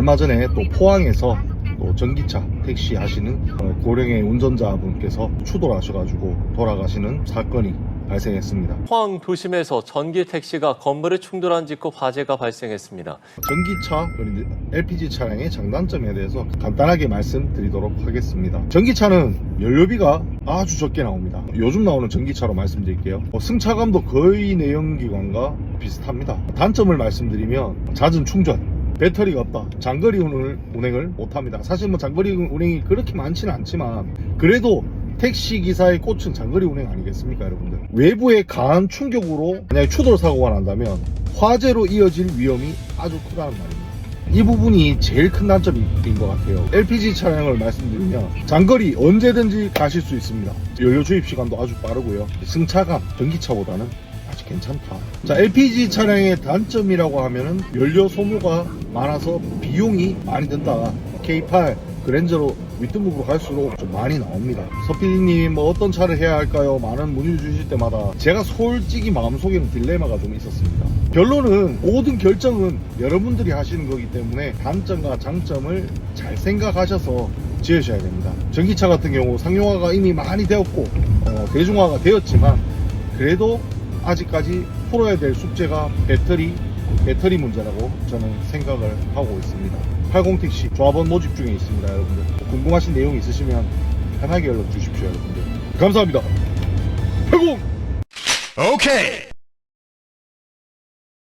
얼마 전에 또 포항에서 또 전기차 택시 하시는 어, 고령의 운전자분께서 추돌하셔가지고 돌아가시는 사건이 발생했습니다. 포항 도심에서 전기 택시가 건물에 충돌한 직후 화재가 발생했습니다. 전기차 LPG 차량의 장단점에 대해서 간단하게 말씀드리도록 하겠습니다. 전기차는 연료비가 아주 적게 나옵니다. 요즘 나오는 전기차로 말씀드릴게요. 어, 승차감도 거의 내연기관과 비슷합니다. 단점을 말씀드리면 잦은 충전. 배터리가 없다. 장거리 운행을, 운행을 못합니다. 사실 뭐 장거리 운행이 그렇게 많지는 않지만 그래도 택시 기사의 꽃은 장거리 운행 아니겠습니까, 여러분들? 외부의 강한 충격으로 만약에 추돌 사고가 난다면 화재로 이어질 위험이 아주 크다는 말입니다. 이 부분이 제일 큰 단점인 것 같아요. LPG 차량을 말씀드리면 장거리 언제든지 가실 수 있습니다. 연료 주입 시간도 아주 빠르고요. 승차감 전기차보다는 아주 괜찮다. 자, LPG 차량의 단점이라고 하면은 연료 소모가 많아서 비용이 많이 든다. K8 그랜저로 윗등급으로 갈수록 좀 많이 나옵니다. 서피디님 뭐 어떤 차를 해야 할까요? 많은 문의 주실 때마다 제가 솔직히 마음속에는 딜레마가 좀 있었습니다. 결론은 모든 결정은 여러분들이 하시는 거기 때문에 단점과 장점을 잘 생각하셔서 지으셔야 됩니다. 전기차 같은 경우 상용화가 이미 많이 되었고 어, 대중화가 되었지만 그래도 아직까지 풀어야 될 숙제가 배터리 배터리 문제라고 저는 생각을 하고 있습니다. 80택시 조합원 모집 중에 있습니다, 여러분들. 궁금하신 내용 있으시면 편하게 연락 주십시오, 여러분들. 감사합니다. 80! Okay.